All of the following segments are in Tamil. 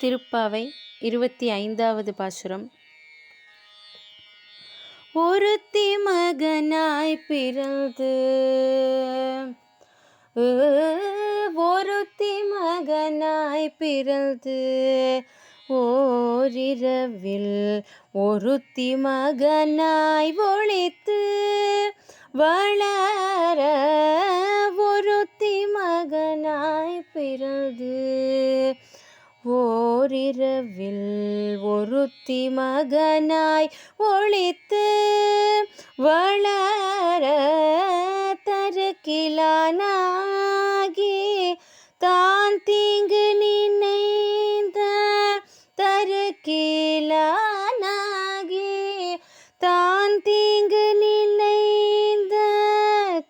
திருப்பாவை இருபத்தி ஐந்தாவது பாசுரம். ஒருத்தி மகனாய் பிறந்து ஒருத்தி மகனாய் பிறந்து ஓரிரவில் ஒருத்தி மகனாய் ஒழித்து வள ஓரிரவில் ஒருத்தி மகனாய் ஒழித்து வளர தருக்கிலானாகி தான் தீங்கு நினைந்த தருக்கிலானாகி தான் தீங்கு நினைந்த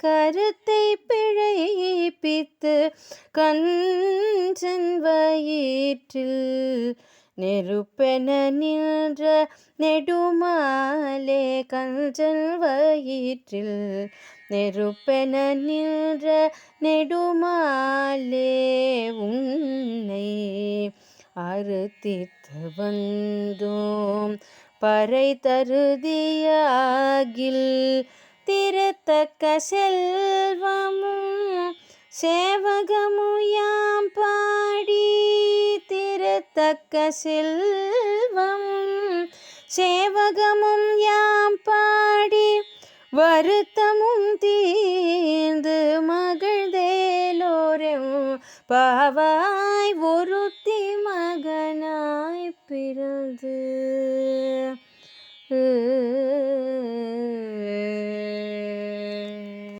கருத்தை பிழைப்பித்து கண் ஈற்றில் நெருப்பென நின்ற நெடுமாலே கஞ்சல் வயிற்றில் நெருப்பென நின்ற நெடுமாலே உன்னை அறுத்தித்து வந்தோம் பறை தருதியாகில் திருத்தக்க செல்வம் தக்க செல்வம். சேவகமும் யாம் பாடி வருத்தமும் தீர்ந்து மகிழ்ந்தேலோரும். பாவாய் ஒருத்தி மகனாய் பிறந்து